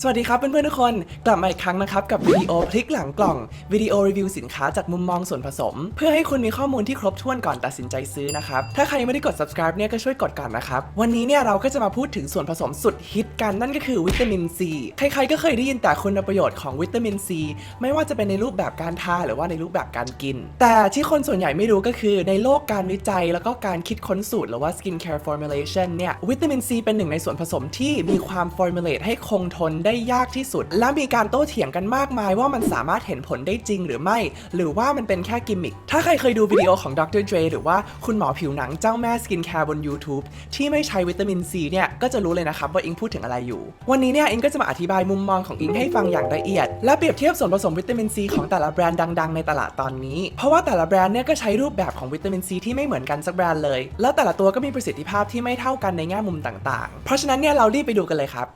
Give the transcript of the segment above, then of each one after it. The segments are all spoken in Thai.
สวัสดีครับเพื่อนๆทุกคนกลับมาอีกครั้งนะครับกับวิดีโอพลิกหลังกล่องวิดีโอรีวิวสินค้าจากมุมมองส่วนผสม เพื่อให้คุณมีข้อมูลที่ครบถ้วนก่อนตัดสินใจซื้อนะครับถ้าใครยังไม่ได้กด subscribe เนี่ยก็ช่วยกดก่อนนะครับวันนี้เนี่ยเราก็จะมาพูดถึงส่วนผสมสุดฮิตกันนั่นก็คือวิตามินซีใครๆก็เคยได้ยินแต่คุณประโยชน์ของวิตามินซีไม่ว่าจะเป็นในรูปแบบการทาหรือว่าในรูปแบบการกิน แต่ที่คนส่วนใหญ่ไม่รู้ก็คือในโลกการวิจัย แล้วก็การคิดค้นสูตรหรือว่า skin care formulation เนี่ยวิตามินซีเป็นหนึ่งในส่วนผสมที่มีความ formulate ให้คงทนได้ยากที่สุด และมีการโต้เถียงกันมากมายว่ามันสามารถเห็นผลได้จริงหรือไม่ หรือว่ามันเป็นแค่กิมมิค ถ้าใครเคยดูวิดีโอของดรเดรหรือว่าคุณหมอผิวหนังเจ้าแม่สกินแคร์บน YouTube ที่ไม่ใช้วิตามินซีเนี่ยก็จะรู้เลยนะครับว่าอิงพูดถึงอะไรอยู่ วันนี้เนี่ยอิงก็จะมาอธิบายมุมมองของอิงให้ฟังอย่างละเอียด และเปรียบเทียบส่วนผสมวิตามินซีของแต่ละแบรนด์ดัง ๆ ในตลาดตอนนี้ เพราะว่าแต่ละแบรนด์เนี่ยก็ใช้รูปแบบของวิตามินซีที่ไม่เหมือนกันสักแบรนด์เลย แล้วแต่ละตัวก็มีประสิทธิภาพที่ไม่เท่ากันในแง่มุมต่าง ๆ เพราะฉะนั้นเนี่ยเรารีบไปดูกันเลยครับ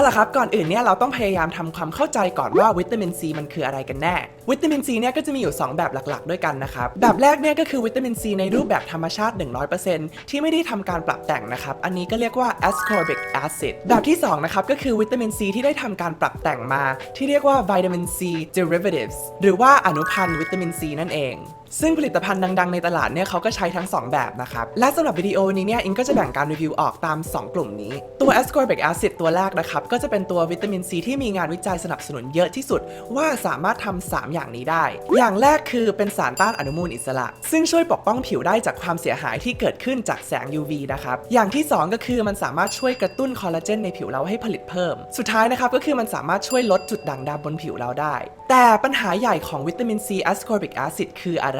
เอาล่ะครับ ก่อนอื่นเนี่ยเราต้องพยายามทำความเข้าใจก่อนว่าวิตามินซีมันคืออะไรกันแน่ วิตามินซีเนี่ยก็จะมีอยู่ 2 แบบหลักๆ ด้วยกันนะครับ แบบแรกเนี่ยก็คือวิตามินซีในรูปแบบธรรมชาติ 100%ที่ไม่ได้ทำการปรับแต่งนะครับ อันนี้ก็เรียกว่า ascorbic acid แบบที่2นะครับก็คือวิตามินซีที่ได้ทำการปรับแต่งมา ที่เรียกว่าวิตามินซี derivatives หรือว่าอนุพันธ์วิตามินซีนั่นเอง ซึ่งผลิตภัณฑ์ดัง ๆ ในตลาดเนี่ยเขาก็ใช้ทั้ง 2 แบบนะครับ และสำหรับวิดีโอนี้เนี่ยอิงก็จะแบ่งการรีวิวออกตาม 2 กลุ่มนี้ ตัว ascorbic acid ตัวแรกนะครับ ก็จะเป็นตัววิตามินซีที่มีงานวิจัยสนับสนุนเยอะที่สุด ว่าสามารถทำ3อย่างนี้ได้ อย่างแรกคือเป็นสารต้านอนุมูลอิสระ ซึ่งช่วยปกป้องผิวได้จากความเสียหายที่เกิดขึ้นจากแสง UV นะครับ อย่างที่ 2 ก็คือมันสามารถช่วยกระตุ้นคอลลาเจนในผิวเราให้ผลิตเพิ่ม สุดท้ายนะครับก็คือมันสามารถช่วยลดจุดด่างดำบนผิวเราได้ แต่ปัญหาใหญ่ของวิตามินซี ascorbic acid คืออะไร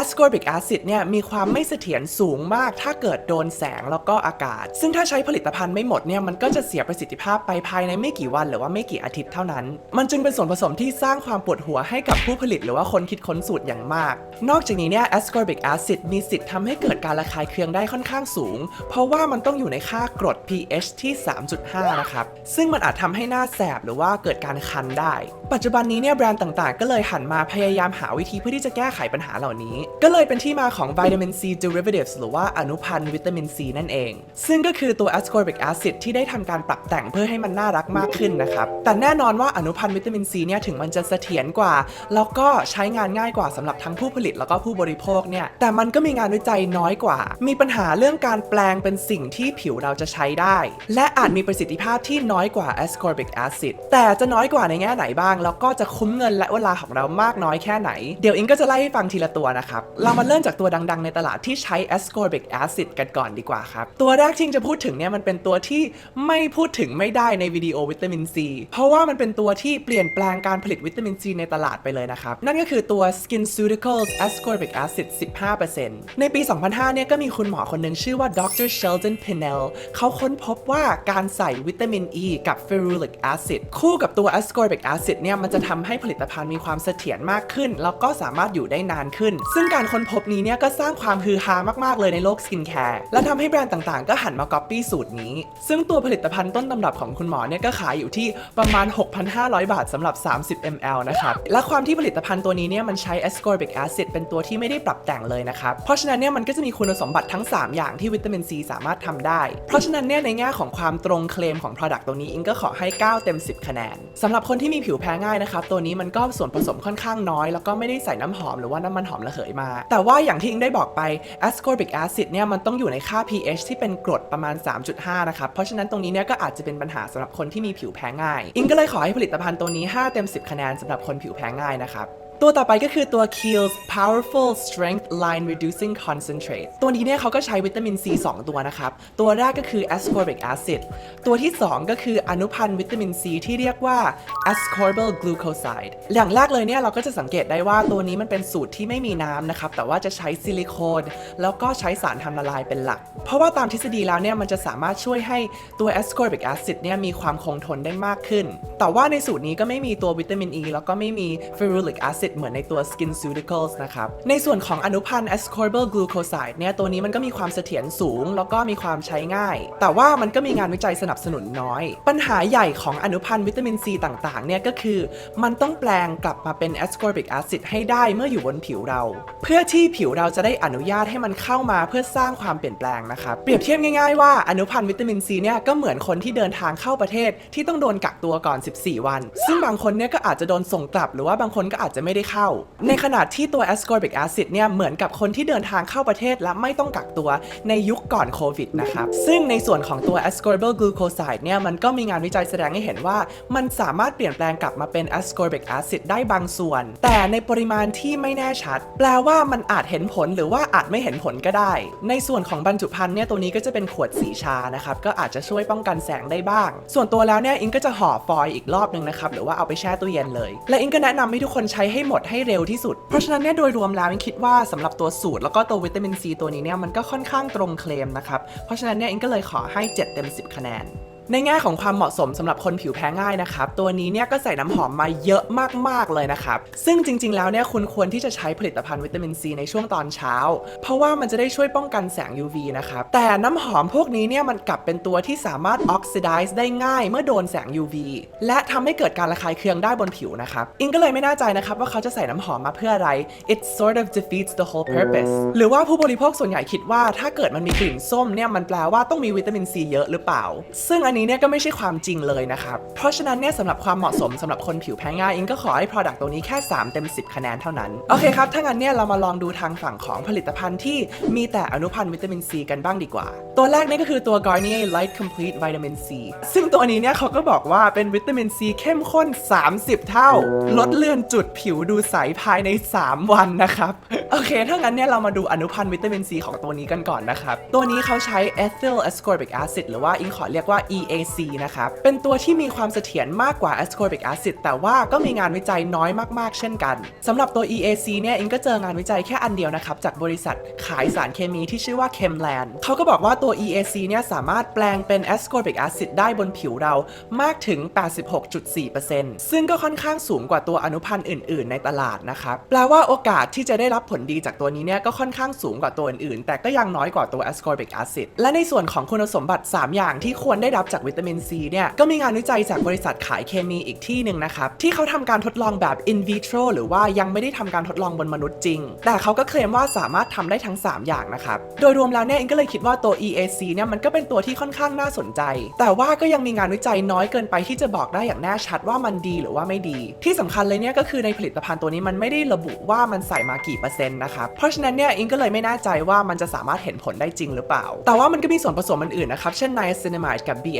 ascorbic acid เนี่ยมีความไม่เสถียรสูงมาก ถ้าเกิดโดนแสงแล้วก็อากาศ ซึ่งถ้าใช้ผลิตภัณฑ์ไม่หมดเนี่ยมันก็จะเสียประสิทธิภาพไปภายในไม่กี่วันหรือว่าไม่กี่อาทิตย์เท่านั้น มันจึงเป็นส่วนผสมที่สร้างความปวดหัวให้กับผู้ผลิตหรือว่าคนคิดค้นสูตรอย่างมาก นอกจากนี้เนี่ย ascorbic acid มีสิทธิ์ทำให้เกิดการระคายเคืองได้ค่อนข้างสูง เพราะว่ามันต้องอยู่ในค่ากรด pH ที่ 3.5 นะครับ ซึ่งมันอาจทำให้หน้าแสบหรือว่าเกิดการคันได้ ปัจจุบันนี้เนี่ยแบรนด์ต่างๆ ก็เลยหันมาพยายามหาวิธีเพื่อที่จะแก้ไขปัญหาเหล่านี้ ก็เลยเป็นที่มาของวิตามิน C derivatives หรือว่าอนุพันธ์วิตามิน C นั่นเอง ซึ่งก็คือตัว ascorbic acid ที่ได้ทำการปรับแต่งเพื่อให้มันน่ารักมากขึ้นนะครับ แต่แน่นอนว่าอนุพันธ์วิตามิน C เนี่ยถึงมันจะเสถียรกว่า แล้วก็ใช้งานง่ายกว่าสำหรับทั้งผู้ผลิตแล้วก็ผู้บริโภคเนี่ย แต่มันก็มีงานวิจัยน้อยกว่า มีปัญหาเรื่องการแปลงเป็นสิ่งที่ผิวเราจะใช้ได้ และอาจมีประสิทธิภาพที่น้อยกว่า ascorbic acid แต่จะน้อยกว่าในแง่ไหนบ้าง แล้วก็จะคุ้มเงินและเวลาของเรามากน้อยแค่ไหน เดี๋ยวอิงก็จะไล่ให้ฟังทีละตัวนะครับ เรามาเริ่มจากตัวดัง ๆ ในตลาดที่ใช้ ascorbic acid กันก่อนดีกว่าครับ ตัวแรกที่จะพูดถึงเนี่ยมันเป็นตัวที่ไม่พูดถึงไม่ได้ในวิดีโอวิตามินซีเพราะว่ามันเป็นตัวที่เปลี่ยนแปลงการผลิตวิตามินซีในตลาดไปเลยนะครับ นั่นก็คือตัว SkinCeuticals ascorbic acid 15%ในปี 2005 เนี่ยก็มีคุณหมอคนหนึ่งชื่อว่า Dr. Sheldon Pinnell เขาค้นพบว่าการใส่วิตามิน E กับ ferulic acid คู่กับตัว ascorbic acid เนี่ยมันจะทำให้ผลิตภัณฑ์มีความเสถียรมากขึ้น แล้วก็สามารถอยู่ได้นานขึ้น ซึ่งการค้นพบนี้เนี่ยก็สร้างความฮือฮามากๆเลยในโลกสกินแคร์และทำให้แบรนด์ต่างๆ ก็หันมาก๊อปปี้สูตรนี้ ซึ่งตัวผลิตภัณฑ์ต้นตำรับของคุณหมอเนี่ยก็ขายอยู่ที่ประมาณ 6,500 บาทสำหรับ 30 ml นะครับและความที่ผลิตภัณฑ์ตัวนี้เนี่ยมันใช้ ascorbic acid เป็นตัวที่ไม่ได้ปรับแต่งเลยนะครับเพราะฉะนั้นเนี่ยมันก็จะมีคุณสมบัติทั้ง 3 อย่างที่วิตามินซีสามารถทำได้ เพราะฉะนั้นเนี่ยในแง่ของความตรงเคลมของ product ตัวนี้อิงก็ขอให้ 9 เต็ม 10 คะแนนสำหรับคนที่มีผิวแพ้ง่ายนะครับตัวนี้มันก็ส่วนผสมค่อนข้างน้อย แล้วก็ไม่ได้ใส่น้ำหอมหรือว่าน้ำมันหอมระเหยมา แต่ว่าอย่างที่อิงได้บอกไป ascorbic acid เนี่ยมันต้องอยู่ในค่า pH ที่เป็นกรดประมาณ 3.5 นะครับ เพราะฉะนั้นตรงนี้เนี่ยก็อาจจะเป็นปัญหาสำหรับคนที่มีผิวแพ้ง่าย อิงก็เลยขอให้ผลิตภัณฑ์ตัวนี้ 5 เต็ม 10 คะแนนสำหรับคนผิวแพ้ง่ายนะครับ ตัวต่อไปก็คือตัว Kiehl's Powerful Strength Line Reducing Concentrate ตัวนี้เนี่ยเขาก็ใช้วิตามิน C 2 ตัวนะครับ ตัวแรกก็คือ ascorbic acid ตัวที่ 2 ก็คืออนุพันธ์วิตามิน C ที่เรียกว่า ascorbyl glucoside อย่างแรกเลยเนี่ยเราก็จะสังเกตได้ว่าตัวนี้มันเป็นสูตรที่ไม่มีน้ำนะครับ แต่ว่าจะใช้ซิลิโคน แล้วก็ใช้สารทำละลายเป็นหลัก เพราะว่าตามทฤษฎีแล้วเนี่ยมันจะสามารถช่วยให้ตัว ascorbic acid เนี่ยมีความคงทนได้มากขึ้น แต่ว่าในสูตรนี้ก็ไม่มีตัววิตามิน E แล้วก็ไม่มี ferulic acid เหมือนในตัว SkinCeuticals นะครับ ในส่วนของอนุพันธ์ ascorbyl glucoside เนี่ยตัวนี้มันก็มีความเสถียรสูง แล้วก็มีความใช้ง่าย แต่ว่ามันก็มีงานวิจัยสนับสนุนน้อย ปัญหาใหญ่ของอนุพันธ์วิตามินซีต่างๆ เนี่ยก็คือ มันต้องแปลงกลับมาเป็น ascorbic acid ให้ได้เมื่ออยู่บนผิวเรา เพื่อที่ผิวเราจะได้อนุญาตให้มันเข้ามาเพื่อสร้างความเปลี่ยนแปลงนะครับ เปรียบเทียบง่ายๆว่าอนุพันธ์วิตามินซีเนี่ยก็เหมือนคนที่เดินทางเข้าประเทศที่ต้องโดนกักตัวก่อน 14 วัน ซึ่งบางคนเนี่ยก็อาจจะโดนส่งกลับหรือว่าบางคนก็อาจจะไม่ได้เข้า ในขณะที่ตัว ascorbic acid เนี่ยเหมือนกับคนที่เดินทางเข้าประเทศและไม่ต้องกักตัวในยุคก่อนโควิดนะครับ ซึ่งในส่วนของตัว ascorbyl glucoside เนี่ยมันก็มีงานวิจัยแสดงให้เห็นว่า มันสามารถเปลี่ยนแปลงกลับมาเป็น ascorbic acid ได้บางส่วน แต่ในปริมาณที่ไม่แน่ชัด แปลว่ามันอาจเห็นผลหรือว่าอาจไม่เห็นผลก็ได้ ในส่วนของบรรจุภัณฑ์เนี่ยตัวนี้ก็จะเป็นขวดสีชานะครับก็อาจจะช่วยป้องกันแสงได้บ้าง ส่วนตัวแล้วเนี่ยอิงก็จะห่อฟอยล์อีกรอบหนึ่งนะครับหรือว่าเอาไปแช่ตู้เย็นเลย และอิงก็แนะนำให้ทุกคนใช้ให้หมดให้เร็วที่สุด เพราะฉะนั้นเนี่ยโดยรวมแล้วอิงคิดว่าสำหรับตัวสูตร แล้วก็ตัววิตามินซีตัวนี้เนี่ยมันก็ค่อนข้างตรงเคลมนะครับ เพราะฉะนั้นเนี่ยอิงก็เลยขอให้ 7 เต็ม 10 คะแนน ในแง่ของความเหมาะสมสำหรับคนผิวแพ้ง่ายนะครับ ตัวนี้เนี่ยก็ใส่น้ำหอมมาเยอะมากๆเลยนะครับ ซึ่งจริง ๆ แล้วเนี่ยคุณควรที่จะใช้ผลิตภัณฑ์วิตามินซีในช่วงตอนเช้า เพราะว่ามันจะได้ช่วยป้องกันแสง UV นะครับ แต่น้ำหอมพวกนี้เนี่ยมันกลับเป็นตัวที่สามารถออกซิไดซ์ได้ง่ายเมื่อโดนแสง UV และทำให้เกิดการระคายเคืองได้บนผิวนะครับ อิงก็เลยไม่แน่ใจนะครับว่าเขาจะใส่น้ำหอมมาเพื่ออะไร it sort of defeats the whole purpose หรือว่าผู้บริโภคส่วนใหญ่คิดว่าถ้าเกิดมันมีกลิ่นส้มเนี่ยมันแปลว่าต้องมีวิตามินซีเยอะหรือเปล่า ซึ่งอันนี้เนี่ยก็ไม่ใช่ความจริงเลยนะครับ เพราะฉะนั้นเนี่ยสำหรับความเหมาะสมสำหรับคนผิวแพ้ง่ายอิงก็ขอให้ Product ตัวนี้แค่ 3 เต็ม 10 คะแนนเท่านั้น โอเคครับ ถ้างั้นเนี่ยเรามาลองดูทางฝั่งของผลิตภัณฑ์ที่มีแต่อนุพันธ์วิตามินซีกันบ้างดีกว่า ตัวแรกนี่ก็คือตัว Garnier Light Complete Vitamin C ซึ่งตัวนี้เนี่ยเขาก็บอกว่าเป็นวิตามินซีเข้มข้น 30 เท่า ลดเลือนจุดผิวดูใสภายใน 3 วันนะครับ โอเค ถ้างั้นเนี่ยเรามาดูอนุพันธ์วิตามินซีของตัวนี้กันก่อนนะครับ ตัวนี้เขาใช้ ethyl ascorbic acid หรือว่าอิงขอเรียกว่า EAC นะครับ เป็นตัวที่มีความเสถียรมากกว่า ascorbic acid แต่ว่าก็มีงานวิจัยน้อยมากๆ เช่นกันสำหรับตัว EAC เนี่ยอิงก็เจองานวิจัยแค่อันเดียวนะครับ จากบริษัทขายสารเคมีที่ชื่อว่า Chemland เขาก็บอกว่าตัว EAC เนี่ยสามารถแปลงเป็น ascorbic acid ได้บนผิวเรามากถึง 86.4%ซึ่งก็ค่อนข้างสูงกว่าตัวอนุพันธ์อื่น ๆ ในตลาดนะครับ แปลว่าโอกาสที่จะได้รับผลดีจากตัวนี้เนี่ยก็ค่อนข้างสูงกว่าตัวอื่นๆ แต่ก็ยังน้อยกว่าตัว ascorbic acid และในส่วนของคุณสมบัติ 3 อย่างที่ควรได้รับจากวิตามินซีเนี่ยก็มีงานวิจัยจากบริษัทขายเคมีอีกที่หนึ่งนะครับที่เขาทำการทดลองแบบ in vitro หรือว่ายังไม่ได้ทำการทดลองบนมนุษย์จริง แต่เขาก็เคลมว่าสามารถทำได้ทั้ง 3 อย่างนะครับ โดยรวมแล้วเนี่ยเองก็เลยคิดว่าตัว EAC เนี่ยมันก็เป็นตัวที่ค่อนข้างน่าสนใจ แต่ว่าก็ยังมีงานวิจัยน้อยเกินไปที่จะบอกได้อย่างแน่ชัดว่ามันดีหรือว่าไม่ดี ที่สำคัญเลยเนี่ยก็คือในผลิตภัณฑ์ตัวนี้มันไม่ได้ระบุว่ามันใส่มากี่เปอร์เซ็นต์นะครับเพราะฉะนั้นเนี่ยอิงก็เลยไม่แน่ใจว่ามันจะสามารถเห็นผลได้จริงหรือเปล่า แต่ว่ามันก็มีส่วนผสมอื่นๆนะครับเช่น niacinamide กับ BA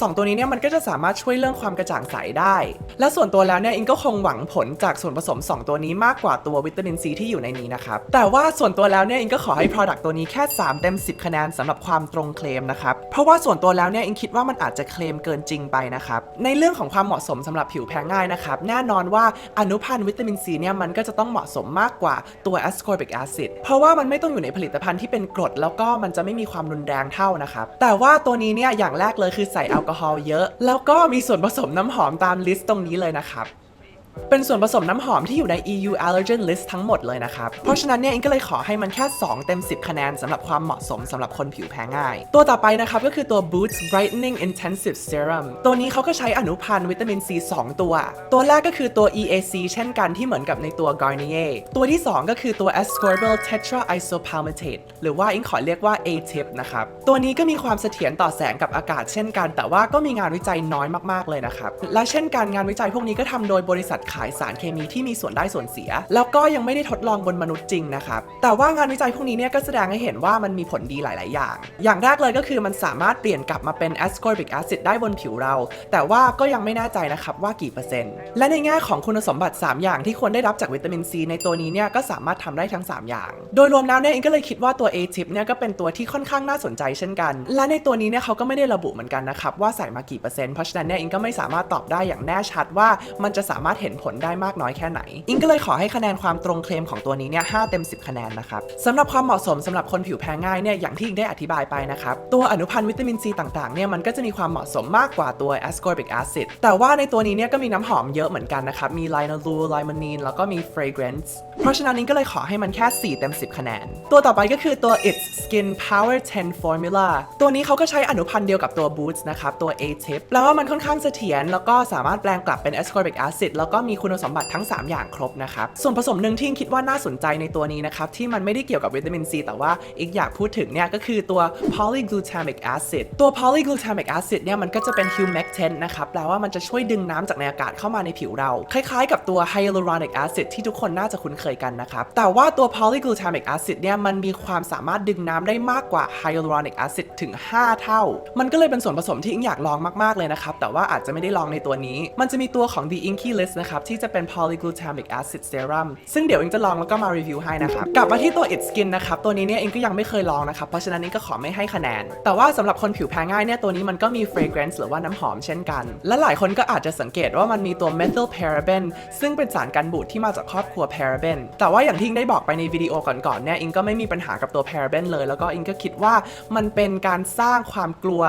สองตัวนี้เนี่ยมันก็จะสามารถช่วยเรื่องความกระจ่างใสได้ และส่วนตัวแล้วเนี่ยอิงก็คงหวังผลจากส่วนผสม 2 ตัวนี้มากกว่าตัววิตามินซีที่อยู่ในนี้นะครับ แต่ว่าส่วนตัวแล้วเนี่ยอิงก็ขอให้ Product ตัวนี้แค่ 3 เต็ม 10 คะแนนสำหรับความตรงเคลมนะครับ เพราะว่าส่วนตัวแล้วเนี่ยอิงคิดว่ามันอาจจะเคลมเกินจริงไปนะครับ ในเรื่องของความเหมาะสมสำหรับผิวแพ้ง่ายนะครับ แน่นอนว่าอนุพันธ์วิตามินซีเนี่ยมันก็จะต้องเหมาะสมมากกว่าตัว ascorbic acid เพราะว่ามันไม่ต้องอยู่ในผลิตภัณฑ์ที่เป็นกรด แล้วก็มันจะไม่มีความรุนแรงเท่านะครับ แต่ว่าตัวนี้เนี่ยอย่างแรกเลยคือใส่แอลกอฮอล์เยอะ แล้วก็มีส่วนผสมน้ำหอมตามลิสต์ตรงนี้เลยนะครับ เป็นส่วนผสมน้ำหอมที่อยู่ใน EU Allergen List ทั้งหมดเลยนะครับ เพราะฉะนั้นเนี่ยอิงก็เลยขอให้มันแค่ 2 เต็ม 10 คะแนนสำหรับความเหมาะสมสำหรับคนผิวแพ้ง่าย ตัวต่อไปนะครับก็คือตัว Boots Brightening Intensive Serum ตัวนี้เขาก็ใช้อนุพันธ์วิตามินซี2ตัว ตัวแรกก็คือตัว EAC เช่นกันที่เหมือนกับในตัว Garnier ตัวที่ 2 ก็คือตัว Ascorbyl Tetra Isopalmitate หรือว่าอิงขอเรียกว่า A-tip นะครับ ตัวนี้ก็มีความเสถียรต่อแสงกับอากาศเช่นกัน แต่ว่าก็มีงานวิจัยน้อยมากๆเลยนะครับ และเช่นกันงานวิจัยพวกนี้ก็ทำโดยบริษัทขายสารเคมีที่มีส่วนได้ส่วนเสีย แล้วก็ยังไม่ได้ทดลองบนมนุษย์จริงนะครับแต่ว่างานวิจัยพวกนี้เนี่ยก็แสดงให้เห็นว่ามันมีผลดีหลาย ๆ อย่าง อย่างแรกเลยก็คือมันสามารถเปลี่ยนกลับมาเป็น ascorbic acid ได้บนผิวเรา แต่ว่าก็ยังไม่แน่ใจนะครับว่ากี่เปอร์เซ็นต์ และในแง่ของคุณสมบัติ 3 อย่างที่ควรได้รับจากวิตามินซีในตัวนี้เนี่ยก็สามารถทำได้ทั้ง 3 อย่าง โดยรวมแล้วเนี่ยเองก็เลยคิดว่าตัว A-tip เนี่ยก็เป็นตัวที่ค่อนข้างน่าสนใจเช่นกัน และในตัวนี้เนี่ยเขาก็ไม่ได้ระบุเหมือนกันนะครับว่าใส่มากี่เปอร์เซ็นต์เพราะฉะนั้นเนี่ยเองก็ไม่สามารถตอบได้อย่างแน่ชัดว่ามันจะสามารถเห็นห็นผลได้มากน้อยแค่ไหน อิงก็เลยขอให้คะแนนความตรงเคลมของตัวนี้เนี่ย5เต็ม 10 คะแนนนะครับสำหรับความเหมาะสมสำหรับคนผิวแพ้ง่ายเนี่ยอย่างที่อิงได้อธิบายไปนะครับตัวอนุพันธ์วิตามินซีต่างๆเนี่ยมันก็จะมีความเหมาะสมมากกว่าตัว ascorbic acid แต่ว่าในตัวนี้เนี่ยก็มีน้ำหอมเยอะเหมือนกันนะครับมีไลนาลูไลมานีนแล้วก็มี fragrance เพราะฉะนั้นอิงก็เลยขอให้มันแค่ 4 เต็ม 10 คะแนน ตัวต่อไปก็คือตัว it's skin power 10 formula ตัวนี้เขาก็ใช้อนุพันธ์เดียวกับตัว boots นะครับตัว a tip แล้วว่ามันค่อนข้างเสถียรแล้วก็สามารถแปลงกลับเป็น ascorbic acid แล้วก็มีคุณสมบัติทั้ง 3 อย่างครบนะครับส่วนผสมหนึ่งที่คิดว่าน่าสนใจในตัวนี้นะครับที่มันไม่ได้เกี่ยวกับวิตามินซีแต่ว่าอีกอยากพูดถึงเนี่ยก็คือตัว polyglutamic acid ตัว polyglutamic acid เนี่ยมันก็จะเป็น humectant นะครับแปลว่ามันจะช่วยดึงน้ำจากในอากาศเข้ามาในผิวเรา คล้ายๆ กับตัว hyaluronic acid ที่ทุกคนน่าจะคุ้นเคยกันนะครับ แต่ว่าตัว polyglutamic acid เนี่ยมันมีความสามารถดึงน้ำได้มากกว่า hyaluronic acid ถึง 5 เท่า มันก็เลยเป็นส่วนผสมที่อิงอยากลองมาก ๆ เลยนะครับ แต่ว่าอาจจะไม่ได้ลองในตัวนี้ มันจะมีตัวของ the inky list นะครับ ที่จะเป็น polyglutamic acid serum ซึ่งเดี๋ยวอิงจะลองแล้วก็มารีวิวให้นะครับ กลับมาที่ตัว it skin นะครับ ตัวนี้เนี่ยอิงก็ยังไม่เคยลองนะครับ เพราะฉะนั้นอิงก็ขอไม่ให้คะแนน แต่ว่าสำหรับคนผิวแพ้ง่ายเนี่ยตัวนี้มันก็มี fragrance หรือว่าน้ำหอมเช่นกัน และหลายคนก็อาจจะสังเกตว่ามันมีตัว methyl paraben ซึ่งเป็นสารกันบูดที่มาจากครอบครัว paraben แต่ว่าอย่างที่อิงได้บอกไปในวิดีโอก่อนๆเนี่ยอิงก็ไม่มีปัญหากับตัว paraben เลย แล้วก็อิงก็คิดว่ามันเป็นการสร้างความกลัว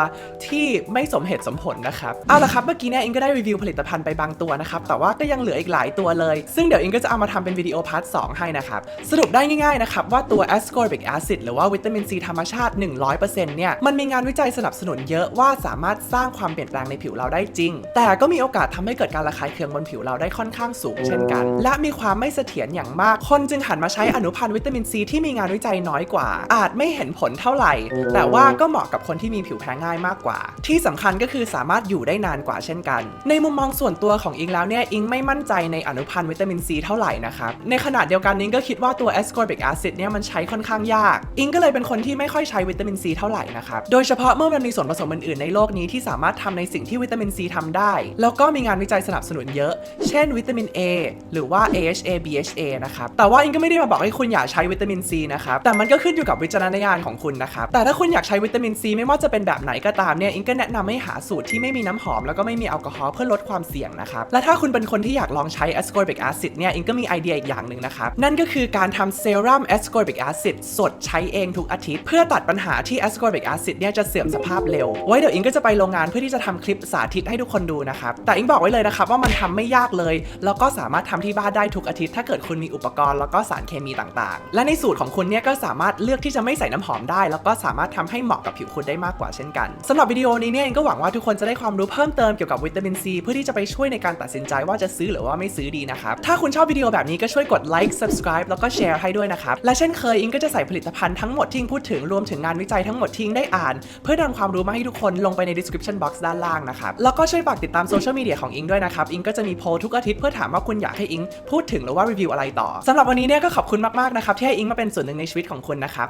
ที่ไม่สมเหตุสมผลนะครับเอาละครับเมื่อกี้เนี่ยอิงก็ได้รีวิวผลิตภัณฑ์ไปบางตัวนะครับแต่ว่าก็ยังเหลืออีกหลายตัวเลย ซึ่งเดี๋ยวอิงก็จะเอามาทำเป็นวิดีโอพาร์ท2ให้นะครับสรุปได้ง่ายๆนะครับว่าตัว ascorbic acid หรือว่าวิตามินซีธรรมชาติ 100%เนี่ยมันมีงานวิจัยสนับสนุนเยอะว่าสามารถสร้างความเปลี่ยนแปลงในผิวเราได้จริง แต่ก็มีโอกาสทำให้เกิดการระคายเคืองบนผิวเราได้ค่อนข้างสูงเช่นกัน และมีความไม่เสถียรอย่างมาก คนจึงหันมาใช้อนุพันธ์วิตามินซีที่มีงานวิจัยน้อยกว่า อาจไม่เห็นผลเท่าไหร่ แต่ว่าก็เหมาะกับคนที่มีผิวแพ้ง่ายมากกว่า ที่สำคัญก็คือสามารถอยู่ได้นานกว่าเช่นกัน ในมุมมองส่วนตัวของอิงแล้วเนี่ยอิงไม่มั่นใจในอนุพันธ์วิตามินซีเท่าไหร่นะครับในขณะเดียวกันอิงก็คิดว่าตัว ascorbic acid เนี่ยมันใช้ค่อนข้างยาก อิงก็เลยเป็นคนที่ไม่ค่อยใช้วิตามินซีเท่าไหร่นะครับโดยเฉพาะเมื่อมันมีส่วนผสมอื่นๆในโลกนี้ที่สามารถทำในสิ่งที่วิตามินซีทำได้ แล้วก็มีงานวิจัยสนับสนุนเยอะ เช่นวิตามิน A หรือว่า AHA BHA นะครับ แต่ว่าอิงก็ไม่ได้มาบอกให้คุณอยากใช้วิตามินซีนะครับ แต่มันก็ขึ้นอยู่กับวิจารณญาณของคุณนะครับ แต่ถ้าคุณอยากใช้วิตามินซีไม่ว่าจะเป็นแบบไหนก็ตามเนี่ยอิงก็แนะนำให้หาสูตรที่ไม่มีน้ำหอมแล้วก็ไม่มีแอลกอฮอล์เพื่อลดความเสี่ยงนะครับ และถ้าคุณเป็นคนที่อยากลองใช้ ascorbic acid เนี่ยอิงก็มีไอเดียอีกอย่างหนึ่งนะครับ นั่นก็คือการทำเซรั่ม ascorbic acid สดใช้เองทุกอาทิตย์ เพื่อตัดปัญหาที่ ascorbic acid เนี่ยจะเสื่อมสภาพเร็ว ไว้เดี๋ยวอิงก็จะไปโรงงานเพื่อที่จะทำคลิปสาธิตให้ทุกคนดูนะครับ แต่อิงบอกไว้เลยนะครับว่ามันทำไม่ยากเลย แล้วก็สามารถทำที่บ้านได้ทุกอาทิตย์ถ้าเกิดคุณมีอุปกรณ์แล้วก็สารเคมีต่างๆ และในสูตรของคุณเนี่ยก็สามารถเลือกที่จะไม่ใส่น้ำหอมได้ แล้วก็สามารถทำให้เหมาะกับผิวคุณได้มากกว่าเช่นกันสำหรับวิดีโอนี้เนี่ยเองก็หวังว่าทุกคนจะได้ความรู้เพิ่มเติมเกี่ยวกับวิตามินซีเพื่อที่จะไปช่วยในการตัดสินใจว่าจะซื้อหรือว่าไม่ซื้อดีนะครับถ้าคุณชอบวิดีโอแบบนี้ก็ช่วยกดไลค์ subscribe แล้วก็แชร์ให้ด้วยนะครับและเช่นเคยอิงก็จะใส่ผลิตภัณฑ์ทั้งหมดที่อิงพูดถึงรวมถึงงานวิจัยทั้งหมดที่อิงได้อ่าน เพื่อนำความรู้มาให้ทุกคนลงไปใน description box ด้านล่างนะครับแล้วก็ช่วยฝากติดตามโซเชียลมีเดียของอิงด้วยนะครับอิงก็จะมีโพลทุกอาทิตย์เพื่อถามว่าคุณอยากให้อิงพูดถึงหรือว่ารีวิวอะไรต่อสำหรับวันนี้เนี่ยก็ขอบคุณมากๆนะครับที่ให้อิงมาเป็นส่วนหนึ่งในชีวิตของคุณนะครับ